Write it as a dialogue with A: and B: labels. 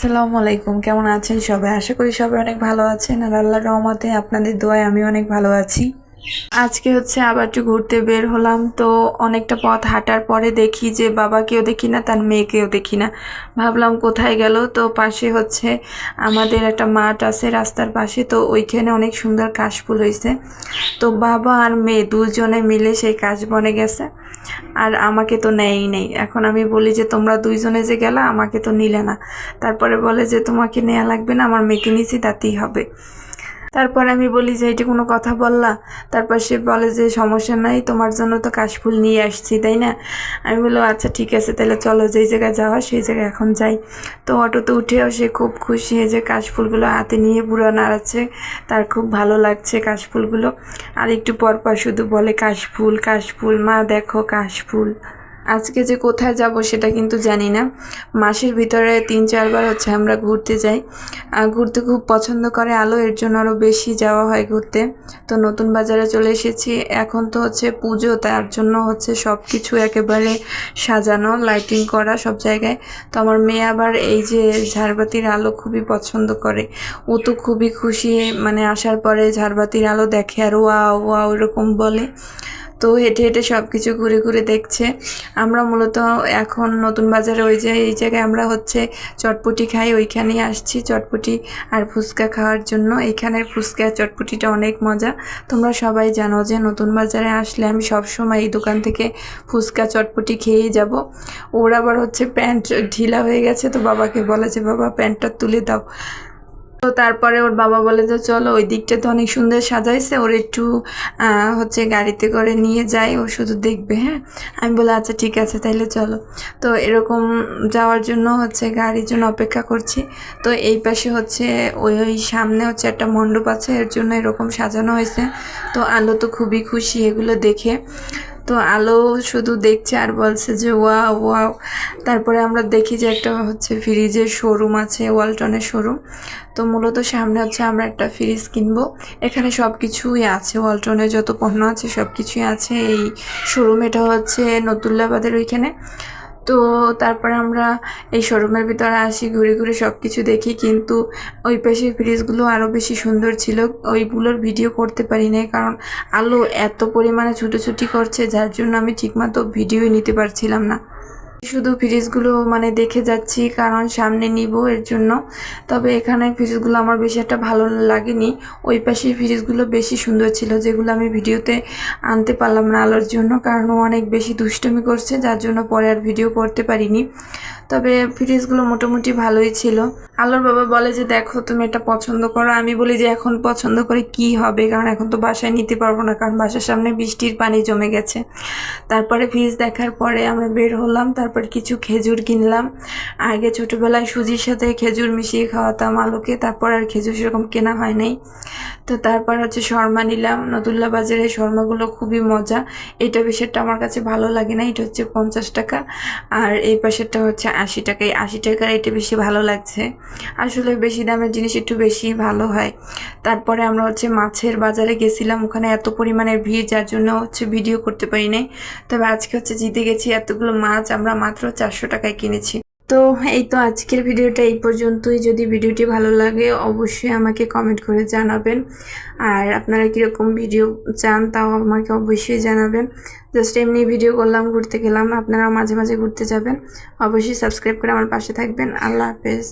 A: আসসালামু আলাইকুম, কেমন আছেন সবাই? আশা করি সবাই অনেক ভালো আছেন। আর আল্লাহ রহমতে আপনাদের দোয়ায় আমি অনেক ভালো আছি। আজকে হচ্ছে আবার একটু ঘুরতে বের হলাম, তো অনেকটা পথ হাঁটার পরে দেখি যে বাবাকেও দেখি না, তার মেয়েকেও দেখি না। ভাবলাম কোথায় গেল, তো পাশে হচ্ছে আমাদের একটা মাঠ আছে রাস্তার পাশে, তো ওইখানে অনেক সুন্দর কাশফুল হয়েছে। তো বাবা আর মেয়ে দুজনে মিলে সেই কাশ বনে গেছে, আর আমাকে তো নেয়ই নেই। এখন আমি বলি যে, তোমরা দুইজনে যে গেলা, আমাকে তো নিলে না। তারপরে বলে যে, তোমাকে নেওয়া লাগবে না, আমার মেয়েকে নিয়েছি, তাতেই হবে। তারপর আমি বলি যে, এটা কোনো কথা বললা তারপর সে বলে যে, সমস্যা নাই, তোমার জন্য তো কাশফুল নিয়ে আসছি, তাই না? আমি বললাম আচ্ছা ঠিক আছে, তাহলে চলো যেই জায়গায় যাওয়া, সেই জায়গায় এখন যাই। তো অটোতে উঠেও সে খুব খুশি হয়ে যে, কাশফুলগুলো হাতে নিয়ে পুরো নাড়াচ্ছে। তার খুব ভালো লাগছে কাশফুলগুলো। আর একটু পর পর শুধু বলে, কাশফুল কাশফুল, মা, দেখো কাশফুল। আজকে যে কোথায় যাব সেটা কিন্তু জানি না। মাসের ভিতরে তিন, চারবার হচ্ছে আমরা ঘুরতে যাই। ঘুরতে খুব পছন্দ করে আলো, এর জন্য আরও বেশি যাওয়া হয় ঘুরতে। তো নতুন বাজারে চলে এসেছি। এখন তো হচ্ছে পুজো, তার জন্য হচ্ছে সব কিছু একেবারে সাজানো লাইটিং করা সব জায়গায়। তো আমার মেয়ে আবার এই যে ঝাড়বাতির আলো খুবই পছন্দ করে। ও তো খুবই খুশি মানে আসার পরে ঝাড়বাতির আলো দেখে আর ওয়া ওয়া ওরকম বলে। তো হেঁটে হেঁটে সব কিছু ঘুরে ঘুরে দেখছে। আমরা মূলত এখন নতুন বাজারে ওই যে, এই জায়গায় আমরা হচ্ছে চটপটি খাই, ওইখানেই আসছি চটপটি আর ফুচকা খাওয়ার জন্য। এইখানের ফুচকা চটপটিটা অনেক মজা। তোমরা সবাই জানো যে নতুন বাজারে আসলে আমি সবসময় এই দোকান থেকে ফুচকা, চটপটি খেয়েই যাব। ওর আবার হচ্ছে প্যান্ট ঢিলা হয়ে গেছে, তো বাবাকে বলে যে, বাবা, প্যান্টটা তুলে দাও। তো তারপরে ওর বাবা বলে যে, চলো, ওই দিকটা তো অনেক সুন্দর সাজাইছে। ওর একটু হচ্ছে গাড়িতে করে নিয়ে যাই, ও শুধু দেখবে হ্যাঁ? আমি বলে আচ্ছা ঠিক আছে, তাইলে চলো। তো এরকম যাওয়ার জন্য হচ্ছে গাড়ির জন্য অপেক্ষা করছি। তো এই পাশে হচ্ছে ওই ওই সামনে হচ্ছে একটা মণ্ডপ আছে, এর জন্য এরকম সাজানো হয়েছে। তো আলো তো খুবই খুশি এগুলো দেখে। তো আলো শুধু দেখছে আর বলছে যে ওয়া ওয়া তারপরে আমরা দেখি যে একটা হচ্ছে ফ্রিজের শোরুম আছে, ওয়ালটনের শোরুম তো মূলত সামনে হচ্ছে আমরা একটা ফ্রিজ কিনবো। এখানে সব কিছুই আছে, ওয়ালটনের যত পণ্য আছে সব কিছুই আছে। এই শোরুম এটা হচ্ছে নতুল্লাবাদের ওইখানে। তো তারপরে আমরা এই শোরুমের ভিতরে আসি, ঘুরে ঘুরে সব কিছু দেখি, কিন্তু ওই পাশে ফ্রিজগুলো আরও বেশি সুন্দর ছিল। ওইগুলোর ভিডিও করতে পারি নাই, কারণ আলো এত পরিমাণে ছুটোছুটি করছে, যার জন্য আমি ঠিকমতো ভিডিওই নিতে পারছিলাম না। শুধু ফ্রিজগুলো মানে দেখে যাচ্ছি, কারণ সামনে নিব এর জন্য। তবে এখানে ফ্রিজগুলো আমার বেশি একটা ভালো লাগেনি। ওই পাশে ফ্রিজগুলো বেশি সুন্দর ছিল, যেগুলো আমি ভিডিওতে আনতে পারলাম না আলোর জন্য, কারণ অনেক বেশি দুষ্টমি করছে, যার জন্য পরে আর ভিডিও করতে পারিনি। তবে ফ্রিজগুলো মোটামুটি ভালোই ছিল। আলোর বাবা বলে যে, দেখো, তুমি এটা পছন্দ করো। আমি বলি যে, এখন পছন্দ করে কি হবে? কারণ এখন তো বাসায় নিতে পারব না, কারণ বাসার সামনে বৃষ্টির পানি জমে গেছে। তারপরে ফ্রিজ দেখার পরে আমরা বের হলাম তারপর কিছু খেজুর কিনলাম। আগে ছোটোবেলায় সুজির সাথে খেজুর মিশিয়ে খাওয়াতাম আলোকে, তারপর আর খেজুর সেরকম কেনা হয় নাই। তো তারপর হচ্ছে শর্মা নিলাম। নতুল্লা বাজারে শর্মাগুলো খুবই মজা। এটা বেশিটা আমার কাছে ভালো লাগে না, এটা হচ্ছে পঞ্চাশ টাকা। আর এই পাশেরটা হচ্ছে আশি টাকা। এই আশি টাকার এটা বেশি ভালো লাগছে। আসলে বেশি দামের জিনিস একটু বেশি ভালো হয়। তারপরে আমরা হচ্ছে মাছের বাজারে গেছিলাম। ওখানে এত পরিমাণের ভিড়, যার জন্য হচ্ছে ভিডিও করতে পারি নাই। তবে আজকে হচ্ছে জিতে গেছি এতগুলো মাছ। আমরা মাত্র চারশো টাকায় কিনেছি। তো এই তো আজকের ভিডিওটা এই পর্যন্তই। যদি ভিডিওটি ভালো লাগে, অবশ্যই আমাকে কমেন্ট করে জানাবেন। আর আপনারা কীরকম ভিডিও চান, তাও আমাকে অবশ্যই জানাবেন। জাস্ট এমনি ভিডিও করলাম, ঘুরতে গেলাম আপনারা মাঝে মাঝে ঘুরতে যাবেন। অবশ্যই সাবস্ক্রাইব করে আমার পাশে থাকবেন। আল্লাহ হাফেজ।